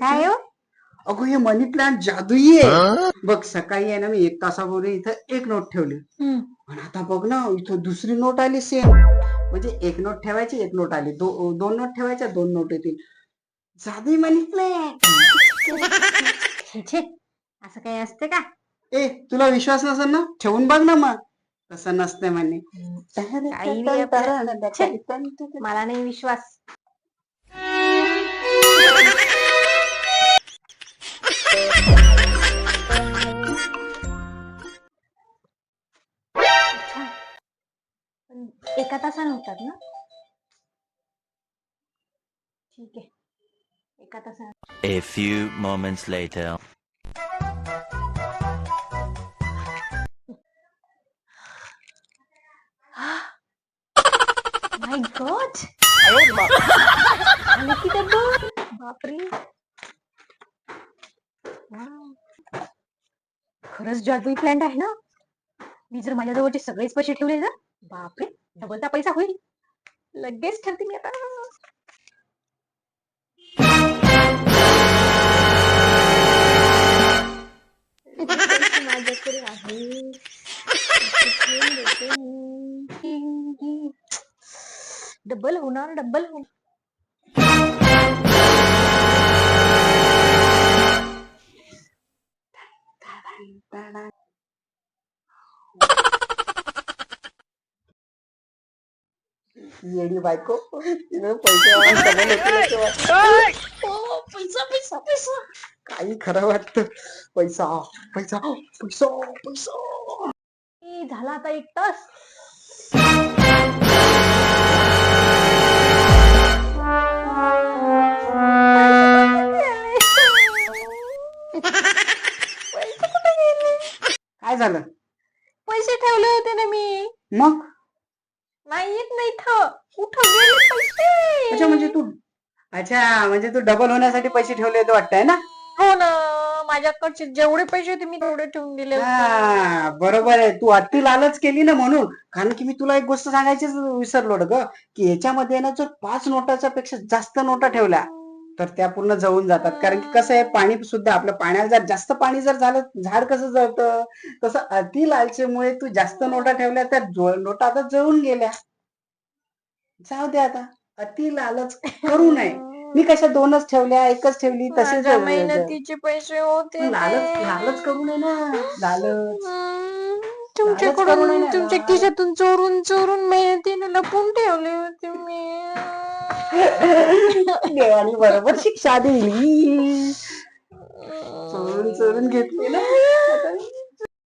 काय हो अगो हे मनी प्लांट जादुई आहे बघ सकाळी आहे ना मी एक तासापूर्वी इथं एक नोट ठेवली. पण आता बघ ना इथं दुसरी नोट आली सेम म्हणजे एक नोट ठेवायची एक नोट आली दो, दोन नोट ठेवायच्या दोन नोट येतील जादुई मनी प्लांट. असं काही असते का ए तुला विश्वास नसेल ना ठेवून बघ ना मग तसं नसते म्हणे काही बी आपलं- छे. मला नाही विश्वास अच्छा. पण एका तासाने होतात ना ठीक आहे एका तासाने A few moments later. My god आले की डबल बापरे. Wow. खरंच जादुई प्लॅन्ट आहे ना? मी जर माझ्याजवळचे सगळेच पैसे ठेवले ना? बापरे. डबलचा पैसा होईल. लगेच ठरते मी आता. माझ्याकडे आहे. डबल होणार डबल होणार. येडी बायको. तिने पैसे पैसा पैसा पैसा. काही खरं वाटत. पैसा पैसा पैसा पैसा. झाला आता एक तास. काय झालं? पैसे ठेवले होते ना मी. मग? नाही येत नाही इथं. कुठं गेले पैसे? अच्छा म्हणजे तू अच्छा म्हणजे तू डबल होण्यासाठी पैसे ठेवले होते वाटतंय ना? हो ना. माझ्याकडचे जेवढे पैसे होते मी तेवढे ठेवून दिले होते. हा बरोबर आहे. तू अति लालच केली ना म्हणून. कारण की मी तुला एक गोष्ट सांगायचीच विसरलो ग. की याच्यामध्ये ना जर पाच नोटाच्या पेक्षा जास्त नोटा ठेवल्या तर त्या पूर्ण जळून जातात. कारण की कसं आहे पाणी सुद्धा आपलं पाण्याला जर जास्त पाणी जर झालं झाड कसं जळतं? तसं अति लालचीमुळे तू जास्त नोटा ठेवल्या त्या नोटा आता जळून गेल्या. जाऊ दे आता. अति लालच करू नये. मी कशा दोनच ठेवल्या एकच ठेवली तसेच मेहनतीचे पैसे होते. लालच लालच करू नये ना. लालच. तुमच्याकडून. तुमच्या खिशातून चोरून चोरून मेहनतीने लपून ठेवले होते मी. देवानी बरोबर शिक्षा दिली. चोरून चोरून घेतली ना.